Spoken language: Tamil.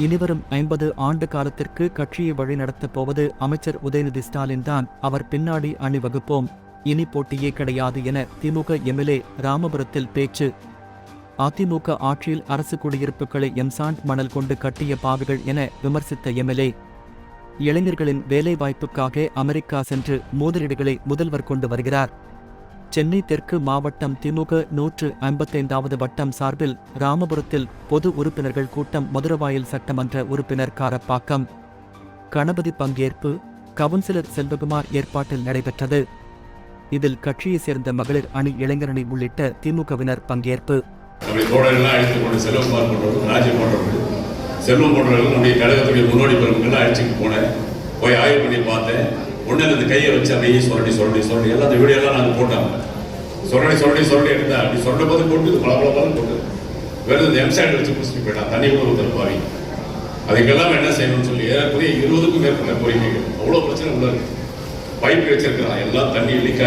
இனிவரும் ஐம்பது ஆண்டு காலத்திற்கு கட்சியை வழிநடத்தப் போவது அமைச்சர் உதயநிதி ஸ்டாலின் தான் அவர் பின்னாடி அணிவகுப்போம் இனி போட்டியே கிடையாது என திமுக எம்எல்ஏ ராமபுரத்தில் பேச்சு. அதிமுக ஆட்சியில் அரசு குடியிருப்புகளை எம்சாண்ட் மணல் கொண்டு கட்டிய பாவிகள் என விமர்சித்த எம்எல்ஏ. இளைஞர்களின் வேலைவாய்ப்புக்காக அமெரிக்கா சென்று மோதலீடுகளை முதல்வர் கொண்டு வருகிறார். சென்னை தெற்கு மாவட்டம் திமுக நூற்று ஐம்பத்தைந்தாவது வட்டம் சார்பில் ராமபுரத்தில் பொது உறுப்பினர்கள் கூட்டம் மதுரவாயல் சட்டமன்ற உறுப்பினர் காரப்பாக்கம். கணபதி பங்கேற்பு கவுன்சிலர் செல்வகுமார் ஏற்பாட்டில் நடைபெற்றது. இதில் கட்சியைச் சேர்ந்த மகளிர் அணி இளைஞரணி உள்ளிட்ட திமுகவினர் பங்கேற்பு. செல்வம் போன்றவர்கள் நம்முடைய கழகத்துடைய முன்னோடி பெருமக்கள்லாம் அழைச்சிட்டு போனேன். போய் ஆய்வு பண்ணி பார்த்தேன். ஒன்றில் அந்த கையை வச்சு அப்படியே சுரண்டி சொரடி சுரண்டி. எல்லாம் அந்த வீடியோலாம் நாங்கள் போட்டாங்க. சொரடி சொரடி சுரண்டி எடுத்தா அப்படி சுரண்ட போது போட்டு பல பல பலம் போட்டு. வெறும் இந்த எம்சாய்டு வச்சு குடிச்சிட்டு போயிட்டான் தண்ணி கூட ஊற்றுற பாவி. அதுக்கெல்லாம் என்ன செய்யணும்னு சொல்லி ஏறக்குறைய இருபதுக்கும் மேற்பட்ட கோரிக்கைகள் அவ்வளோ பிரச்சனை உள்ள இருக்கு. பைப் வச்சிருக்கிறான். எல்லாம் தண்ணி லீக்